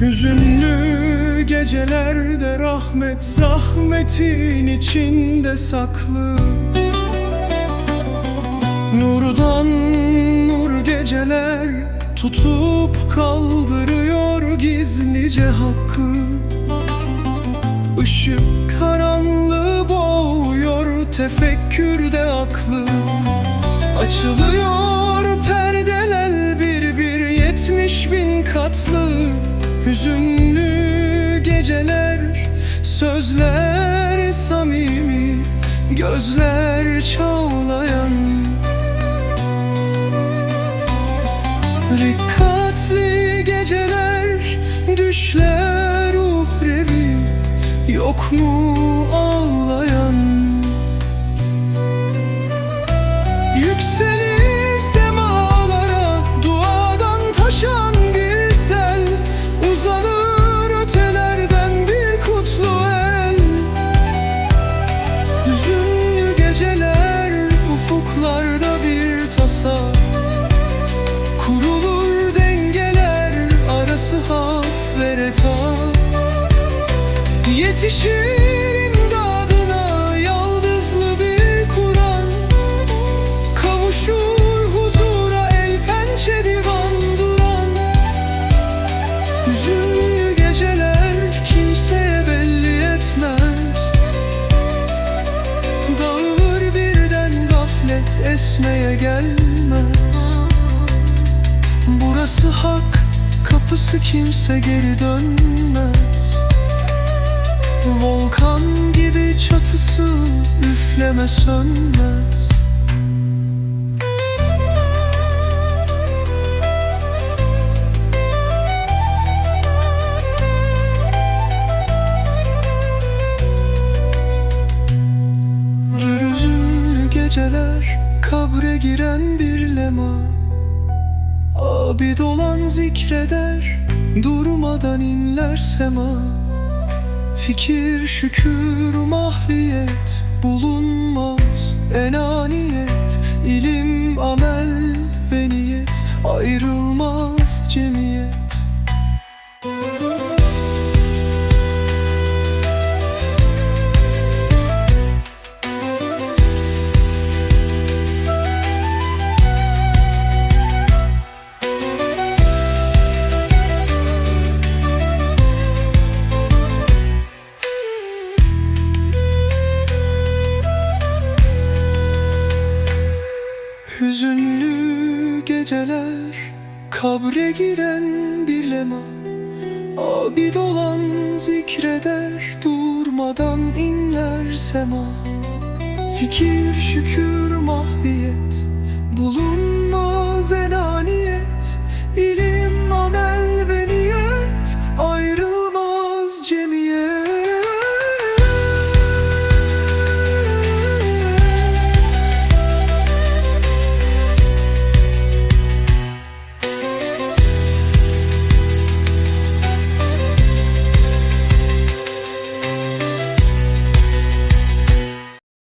Hüzünlü gecelerde rahmet zahmetin içinde saklı. Nurdan nur geceler tutup kaldırıyor gizlice hakkı. Işık karanlığı boğuyor tefekkürde aklı. Açılıyor perdeler bir bir yetmiş bin katlı. Hüzünlü geceler Sözler samimi Gözler çağlayan. Rikkatli geceler Düşler uhrevi Yok mu ağlayan tasa Kurulur dengeler Arası haf ve retap Yetişir imdadına Yaldızlı bir Kur'an. Kavuşur huzura el pençe divan duran. Hüzünlü geceler kimseye belli etmez. Birden esmeye gelmez. Burası hak kapısı kimse geri dönmez. Volkan gibi çatısı üfleme sönmez. Geceler kabre giren bir lema. Abid olan zikreder durmadan inler sema. Fikir şükür mahviyet bulunmaz geceler Kabre giren bir lema. Abid olan zikreder Durmadan inler sema. Fikir şükür mahviyet enayet